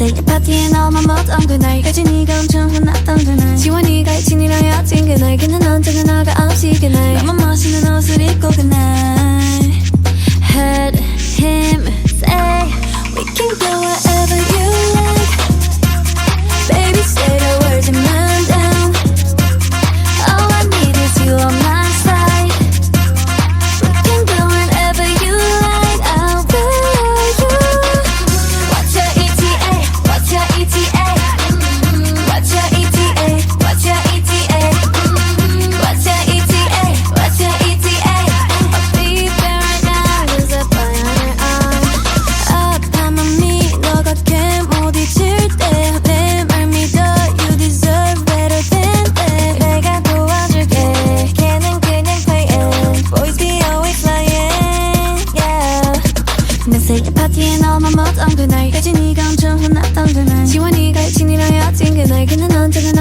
say 파티에 너만 못던 그날 여진이가 엄청 혼났던 그날. 지원이가 진이라 여친 그날. 걔는 언제나 나가 없이 그날. 나만 멋있는 옷을 입 못던 그날. 혜진이가 엄청 혼났던 그날. 지원이가 친이랑 약진 그날. 걔는 언제나